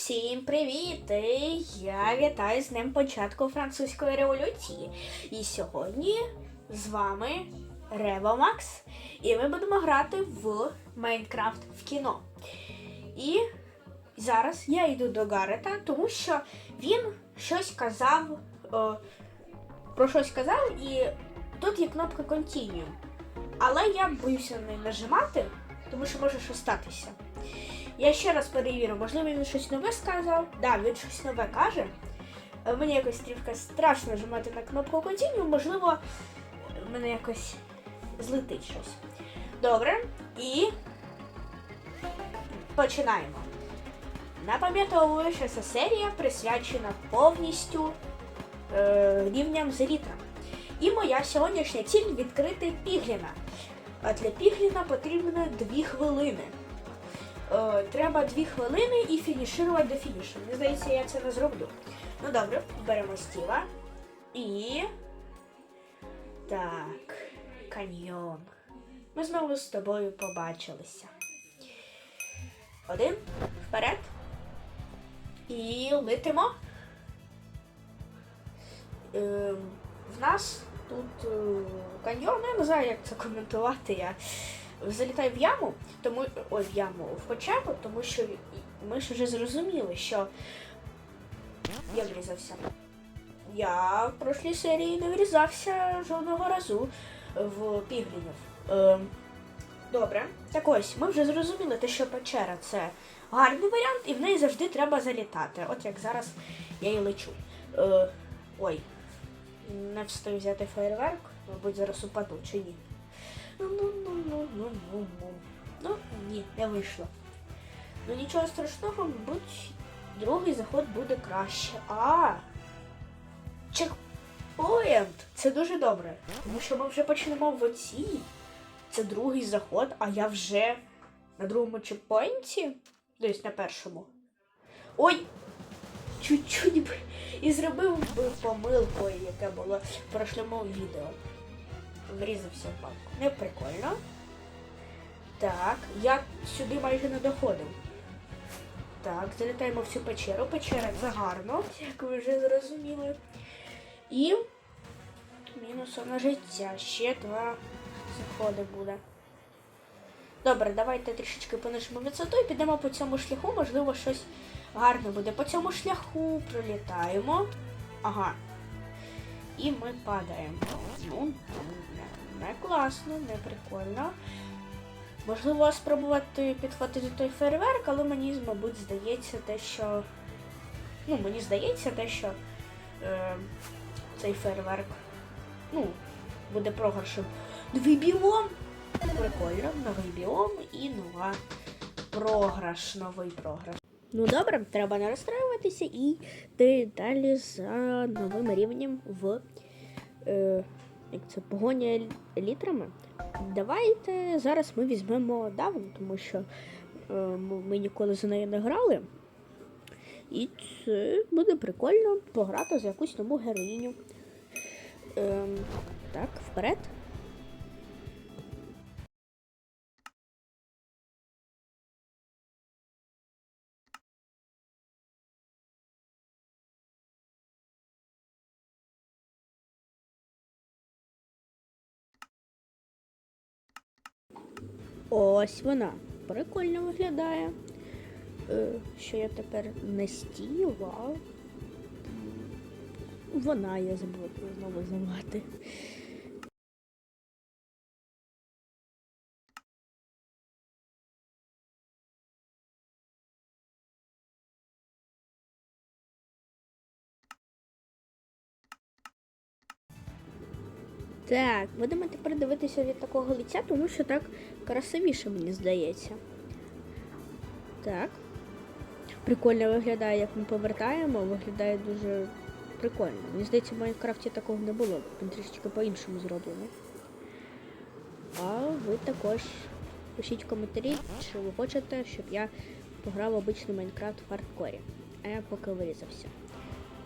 Всім привіт! Я вітаю з днем початку французької революції. І сьогодні з вами Рева Макс. І ми будемо грати в Майнкрафт в кіно. І зараз я йду до Гарета, тому що він щось казав, о, про щось казав, і тут є кнопка Continue. Але я боюся не нажимати, тому що може щось статися. Я ще раз перевірю, можливо, він щось нове сказав. Да, він щось нове каже. Е, Мені якось трішки страшно нажимати на кнопку Continue, можливо, мене якось злетить щось. Добре, і починаємо. Напам'ятовую, що ця серія присвячена повністю е, рівням з елітра. І моя сьогоднішня ціль відкрити Пігліна. А для Пігліна потрібно 2 хвилини. Е, треба 2 хвилини і фінішувати до фінішу. Мені здається, я це не зроблю. Ну добре, беремо стіла. І. Так, каньйон. Ми знову з тобою побачилися. Один, вперед. І летимо. Е, в нас тут е, каньйон, я не знаю, як це коментувати. Я залітаю в яму, тому ой, в яму в печеру, тому що ми ж вже зрозуміли, що я врізався. Я в прошлій серії не врізався жодного разу в піглінів. Е, добре, так ось, ми вже зрозуміли, те, що печера це гарний варіант, і в неї завжди треба залітати. От як зараз я і лечу. Е, ой, не встиг взяти фейерверк, мабуть, зараз упаду чи ні. Ну, ну, ну, ну, ну, ну, ну. Ну, ні, не вийшло. Ну нічого страшного, мабуть, другий заход буде краще. А. Чекпоінт! Це дуже добре. Тому що ми вже почнемо в оцій. Це другий заход, а я вже на другому чекпоінті. Десь на першому. Ой! Чуть-чуть і зробив би помилкою, яке було в прошлому відео врізався в банку. Не прикольно. Так, я сюди майже не доходив. Так, залітаємо в цю печеру. Печера це як ви вже зрозуміли. І мінус на життя. Ще два заходи буде. Добре, давайте трішечки понижимо висоту і підемо по цьому шляху, можливо, щось гарне буде. По цьому шляху пролітаємо. Ага. І ми падаємо. Не класно, не прикольно. Можливо, спробувати підхватити той фейерверк, але мені, мабуть, здається те, що. Ну, мені здається те, що е, цей фейерверк ну, буде програшем. Новий біом! Прикольно, новий біом і нова програш, новий програш. Ну добре, треба не розстраюватися і йти далі за новим рівнем в е, як це, погоня літрами. Давайте зараз ми візьмемо давну, тому що е, ми ніколи за неї не грали. І це буде прикольно пограти за якусь нову героїню. Е, так, вперед. Ось вона. Прикольно виглядає. Е, що я тепер не стію, вау. вона я забула знову звати. Так, будемо тепер дивитися від такого лиця, тому що так красивіше, мені здається. Так. Прикольно виглядає, як ми повертаємо, виглядає дуже прикольно. Мені здається, в Майнкрафті такого не було. Він трішечки по-іншому зроблено. А ви також пишіть коментарі, чи ви хочете, щоб я пограв обичний Майнкрафт в хардкорі. А я поки вирізався.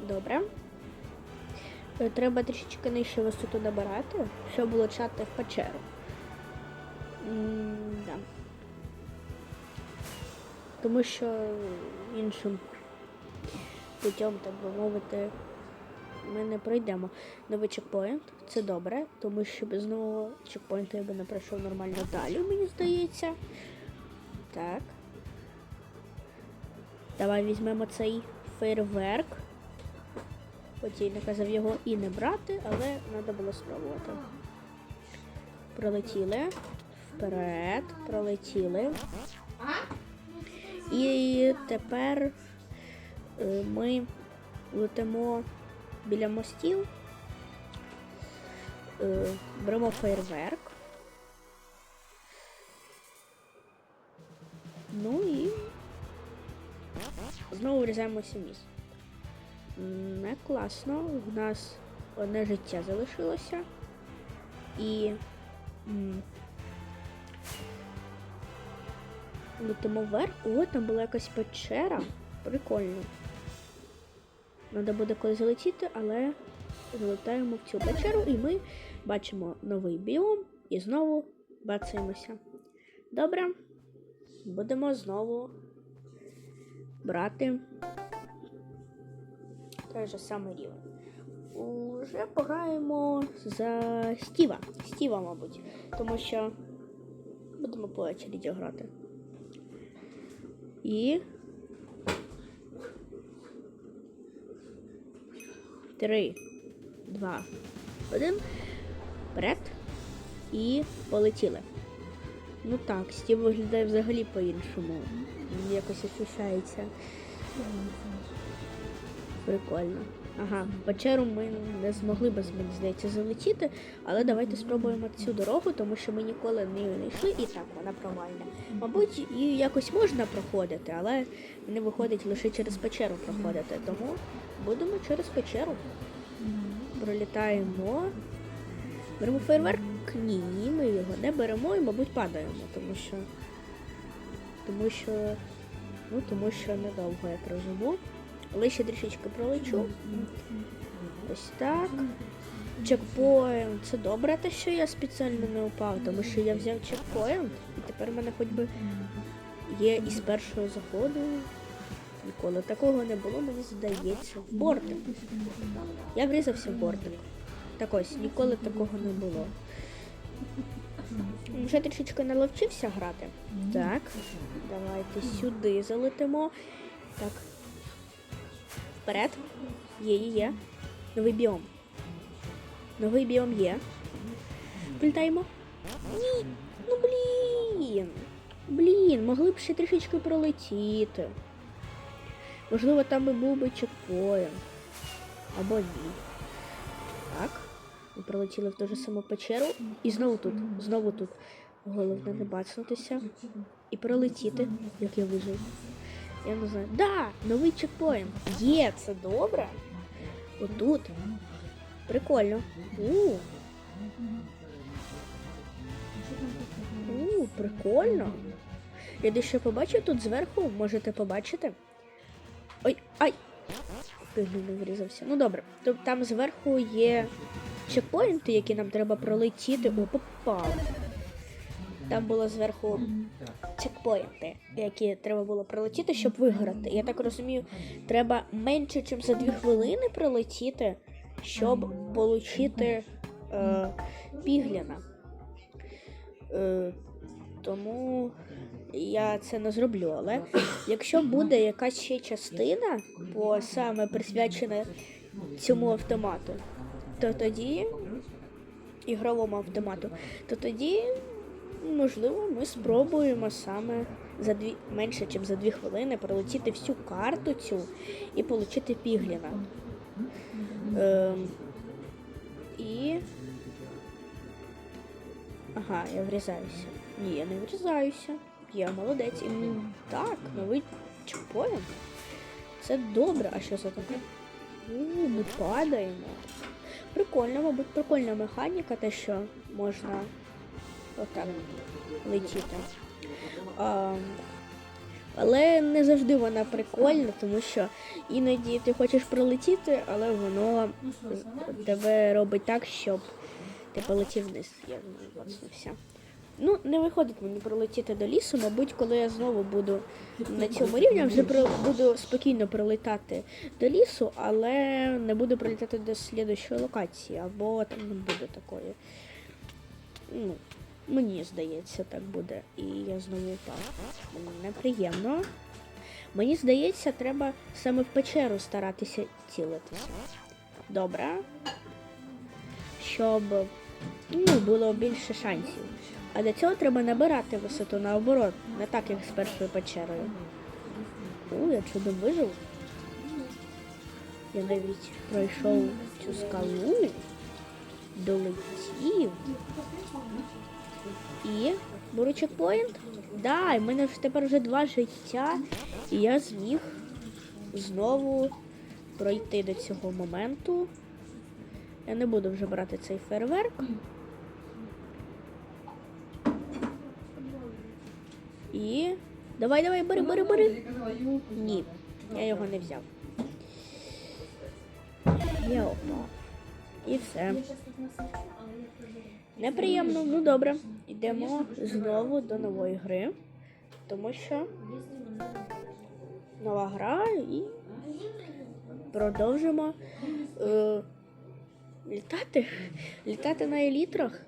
Добре. Е, Треба трішечки нижче висоту набирати, щоб влучати в печеру. Да. Тому що іншим путем, так би мовити, ми не пройдемо новий чекпоінт. Це добре, тому що без нового чекпоінту я би не пройшов нормально далі, мені здається. Так. Давай візьмемо цей фейерверк. Хоч я й його і не брати, але треба було спробувати. Пролетіли. Вперед, пролетіли. І тепер е, ми летимо біля мостів. Е, беремо фейерверк. Ну і знову врізаємося міст. Не класно. В нас одне життя залишилося. І летимо вверх. О, там була якась печера. Прикольно. Треба буде колись залетіти, але залетаємо в цю печеру і ми бачимо новий біом і знову бацаємося. Добре. Будемо знову брати той же самий рівень. Уже пограємо за Стіва. Стіва, мабуть. Тому що будемо по очереді грати. І. Три, два, один. Вперед. І полетіли. Ну так, Стів виглядає взагалі по-іншому. Якось ощущається. Прикольно. Ага, печеру ми не змогли би, мені здається, залетіти, але давайте спробуємо цю дорогу, тому що ми ніколи нею не йшли, і так вона провальна. Мабуть, її якось можна проходити, але не виходить лише через печеру проходити. Тому будемо через печеру. Пролітаємо. Беремо фейерверк? Ні, ми його не беремо і, мабуть, падаємо, тому що. Тому що. Ну, тому що недовго я проживу. Але ще трішечки пролечу. Ось так. Чекпоінт. Це добре, те, що я спеціально не упав, тому що я взяв чекпоінт, і тепер в мене хоч би є із першого заходу. Ніколи такого не було, мені здається. В бортик. Я врізався в бортик. Так ось, ніколи такого не було. Вже трішечки наловчився грати. Так, давайте сюди залетимо. Так. Вперед. Є, є, є. Новий біом. Новий біом є. Влітаємо. Ні. Ну блін. Блін, могли б ще трішечки пролетіти. Можливо, там би був би чекпоінт. Або ні. Так. Ми пролетіли в ту ж саму печеру. І знову тут. Знову тут. Головне не бачнутися. І пролетіти, як я вижив. Я не знаю. Да, новий чекпоінт. Є, це добре. Отут. Прикольно. У. У, прикольно. Я дещо побачив тут зверху, можете побачити. Ой, ай! Не врізався. Ну добре. Тобто там зверху є чекпоінти, які нам треба пролетіти. О, попав. Там було зверху чекпоінти, які треба було пролетіти, щоб виграти. Я так розумію, треба менше, ніж за дві хвилини пролетіти, щоб отримати е, пігліна. Е, тому я це не зроблю. Але якщо буде якась ще частина, по саме присвячена цьому автомату, то тоді ігровому автомату, то тоді можливо ми спробуємо саме за дві менше, ніж за дві хвилини пролетіти всю карту цю і отримати пігліна. Ем, і. Ага, я врізаюся. Ні, я не врізаюся. Я молодець. І, так, новий чекпоінт. Це добре. А що це таке? Ми падаємо. Прикольно, мабуть, прикольна механіка, те, що можна отак летіти. А, але не завжди вона прикольна, тому що іноді ти хочеш пролетіти, але воно тебе робить так, щоб ти полетів вниз. Я бачився. Ну, не виходить мені пролетіти до лісу. Мабуть, коли я знову буду на цьому рівні, вже про- буду спокійно прилітати до лісу, але не буду прилітати до слідущої локації, або там не буде такої. Ну, мені здається, так буде. І я знову впав. Мені неприємно. Мені здається, треба саме в печеру старатися цілитися. Добре. Щоб ну, було більше шансів. А для цього треба набирати висоту наоборот, не так, як з першою печерою. У, я чудом вижив. Я навіть пройшов цю скалу, долетів. І беру чекпоінт. Да, і в мене ж тепер вже два життя, і я зміг знову пройти до цього моменту. Я не буду вже брати цей фейерверк. І. Давай, давай, бери, бери, бери. Ні, я його не взяв. Я опав. І все. Неприємно, ну добре. Йдемо знову до нової гри. Тому що нова гра і продовжимо е, літати. Літати на елітрах.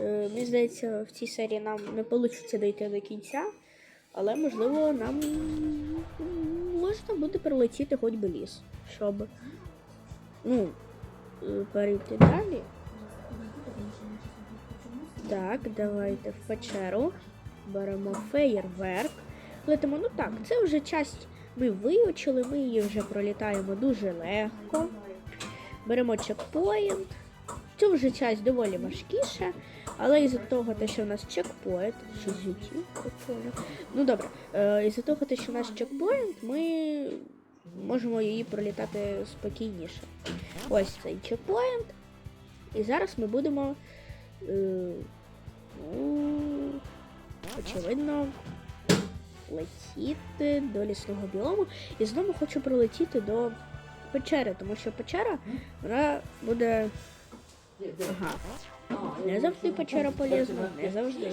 Е, мені здається, в цій серії нам не вийде дійти до кінця, але можливо нам можна буде прилетіти хоч би ліс, щоб ну, перейти далі. Так, давайте в печеру. Беремо феєрверк. Летимо, ну так, це вже часть ми вивчили, ми її вже пролітаємо дуже легко. Беремо чекпоінт. Цю вже часть доволі важкіша, але із-за того, те, що в нас чекпоінт, що Ну добре, е, із-за того, те, що в нас чекпоінт, ми можемо її пролітати спокійніше. Ось цей чекпоінт. І зараз ми будемо. Е, очевидно, летіти до лісного біому. І знову хочу пролетіти до печери, тому що печера вона буде. Ага. Не завжди печера полезна, не завжди.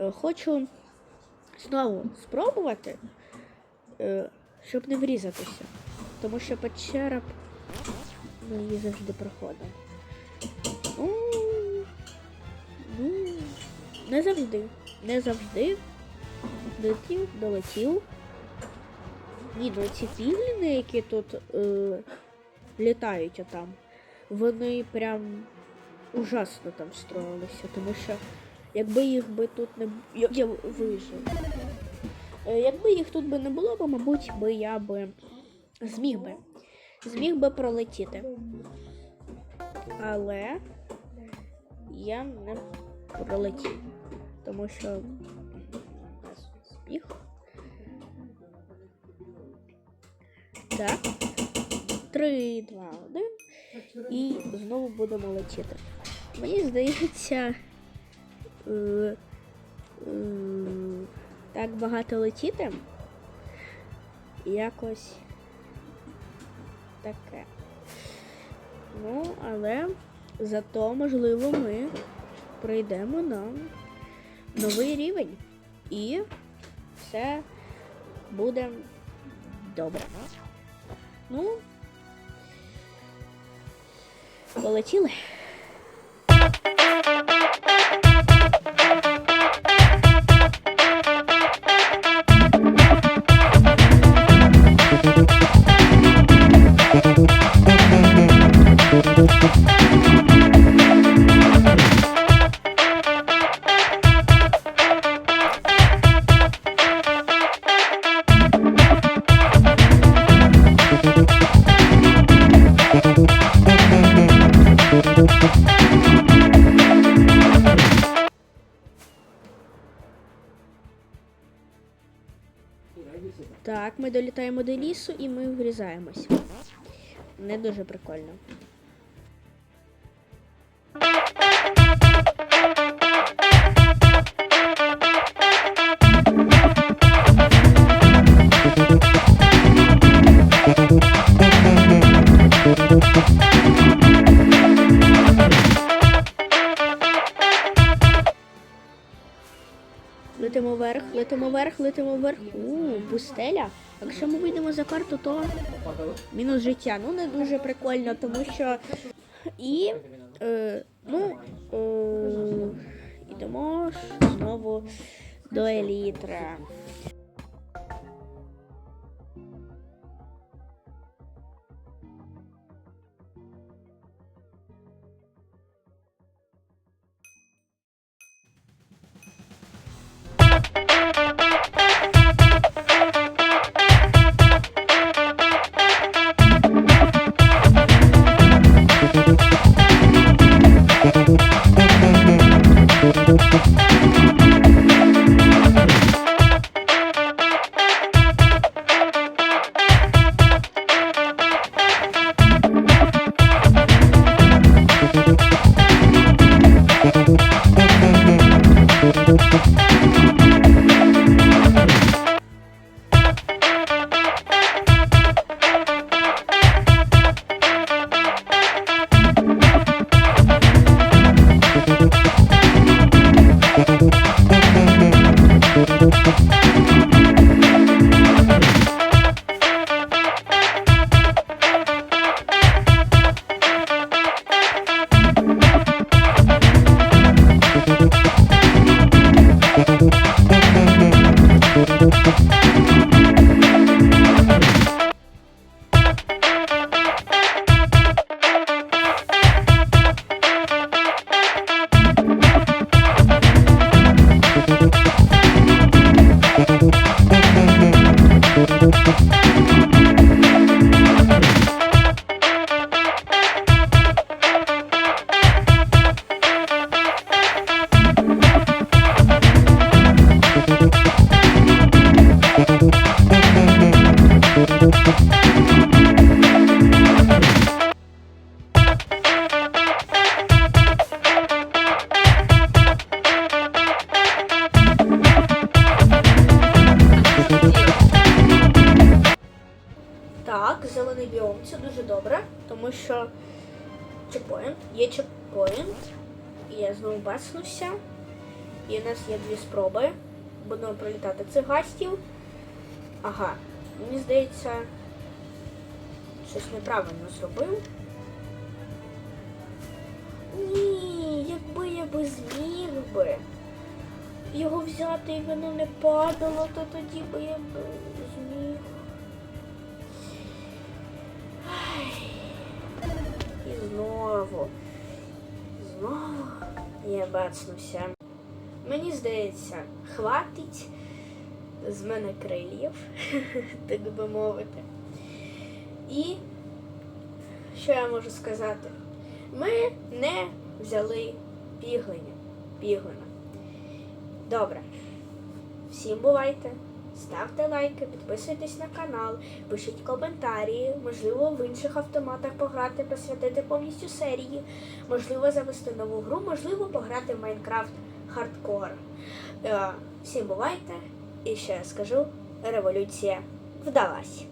Е, Хочу знову спробувати, е, щоб не врізатися. Тому що печера ну, її завжди. Ну, ну, не завжди. Не завжди. Долетів, долетів. Ні, ну ці фігліни, які тут е, літають отам, вони прям ужасно там строїлися, тому що якби їх би тут не б- я, я вижив. Е, якби їх тут би не було, бо, мабуть, би я би зміг би. Зміг би пролетіти. Але я не пролетів. Тому що не зміг. Так. Три, два, один. І знову будемо летіти. Мені здається. Е, е, так багато летіти. Якось таке. Ну, але зато, можливо, ми пройдемо на новий рівень. І все буде добре. Ну, полетіли. Ми до лісу і ми врізаємось. Не дуже прикольно. Летимо вверх, летимо вверх. У, пустеля. Якщо ми вийдемо за карту, то мінус життя. Ну, не дуже прикольно, тому що. І. Е, ну. Е, йдемо знову до елітра. Будемо пролітати цих гастів. Ага, мені здається, щось неправильно зробив. Ні, якби я би зміг би його взяти і воно не падало, то тоді би я б зміг. І знову. Знову я бацнувся. Мені здається, хватить з мене крилів, так би мовити. І що я можу сказати? Ми не взяли піглення. Піглина. Добре. Всім бувайте. Ставте лайки, підписуйтесь на канал, пишіть коментарі, можливо, в інших автоматах пограти, присвятити повністю серії, можливо, завести нову гру, можливо, пограти в Майнкрафт хардкор. Е, Всім бувайте! І ще скажу, революція вдалась.